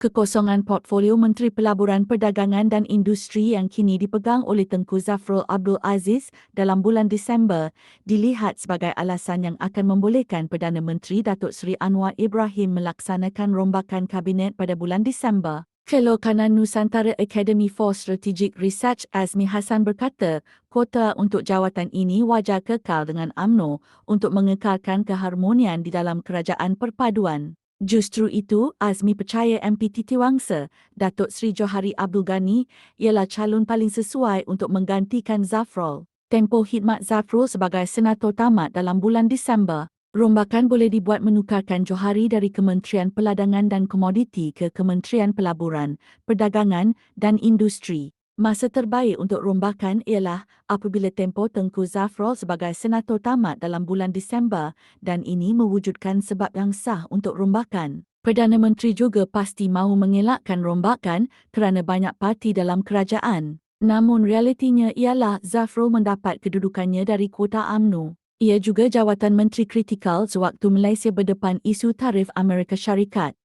kekosongan portfolio Menteri Pelaburan Perdagangan dan Industri yang kini dipegang oleh Tengku Zafrul Abdul Aziz dalam bulan Disember dilihat sebagai alasan yang akan membolehkan Perdana Menteri Datuk Seri Anwar Ibrahim melaksanakan rombakan kabinet pada bulan Disember. Fellow Kanan Nusantara Academy for Strategic Research Azmi Hassan berkata, kuota untuk jawatan ini wajar kekal dengan AMNO untuk mengekalkan keharmonian di dalam kerajaan perpaduan. Justru itu, Azmi percaya MP Titi Wangsa, Datuk Seri Johari Abdul Ghani ialah calon paling sesuai untuk menggantikan Zafrul. Tempoh khidmat Zafrul sebagai senator tamat dalam bulan Disember. Rombakan boleh dibuat menukarkan Johari dari Kementerian Peladangan dan Komoditi ke Kementerian Pelaburan, Perdagangan dan Industri. Masa terbaik untuk rombakan ialah apabila tempoh Tengku Zafrul sebagai senator tamat dalam bulan Disember dan ini mewujudkan sebab yang sah untuk rombakan. Perdana Menteri juga pasti mahu mengelakkan rombakan kerana banyak parti dalam kerajaan. Namun realitinya ialah Zafrul mendapat kedudukannya dari kuota AMNO. Ia juga jawatan menteri kritikal sewaktu Malaysia berdepan isu tarif Amerika Syarikat.